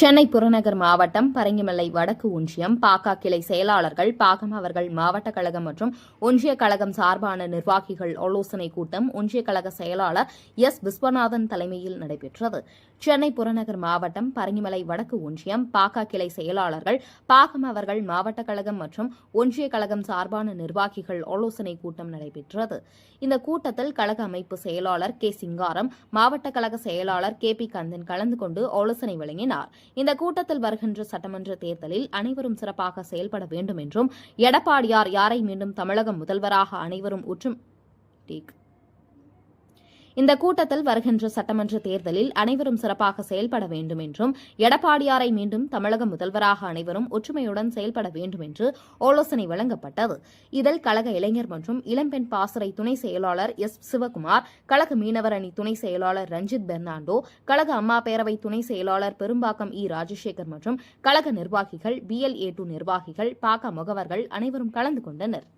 சென்னை புறநகர் மாவட்டம் பரங்கிமலை வடக்கு ஒன்றியம் பாக்கா கிளை செயலாளர்கள் பாகம் அவர்கள் மாவட்ட கழகம் மற்றும் ஒன்றிய கழகம் சார்பான நிர்வாகிகள் ஆலோசனைக் கூட்டம் ஒன்றிய கழக செயலாளர் எஸ். விஸ்வநாதன் தலைமையில் நடைபெற்றது. சென்னை புறநகர் மாவட்டம் பரங்கிமலை வடக்கு ஒன்றியம் பாக்கா கிளை செயலாளர்கள் பாகம் அவர்கள் மாவட்ட கழகம் மற்றும் ஒன்றிய கழகம் சார்பான நிர்வாகிகள் ஆலோசனைக் கூட்டம் நடைபெற்றது. இந்த கூட்டத்தில் கழக அமைப்பு செயலாளர் கே. சிங்காரம் மாவட்ட கழக செயலாளர் கே. பி. கந்தன் கலந்து கொண்டு ஆலோசனை வழங்கினார். இந்த கூட்டத்தில் வருகின்ற சட்டமன்ற தேர்தலில் அனைவரும் சிறப்பாக செயல்பட வேண்டும் என்றும் எடப்பாடியார் யாரை மீண்டும் தமிழக முதல்வராக அனைவரும் உற்றும் டேக். இந்த கூட்டத்தில் வருகின்ற சட்டமன்ற தேர்தலில் அனைவரும் சிறப்பாக செயல்பட வேண்டும் என்றும் எடப்பாடியாரை மீண்டும் தமிழக முதல்வராக அனைவரும் ஒற்றுமையுடன் செயல்பட வேண்டும் என்று ஆலோசனை வழங்கப்பட்டது. இதில் கழக இளைஞர் மற்றும் இளம்பெண் பாசறை துணை செயலாளர் எஸ் சிவகுமார் கழக மீனவர் அணி துணை செயலாளர் ரஞ்சித் பெர்னாண்டோ கழக அம்மா பேரவை துணை செயலாளர் பெரும்பாக்கம் இ ராஜசேகர் மற்றும் கழக நிர்வாகிகள் பிஎல்ஏ டூ நிர்வாகிகள் பாக முகவர்கள் அனைவரும் கலந்து கொண்டனர்.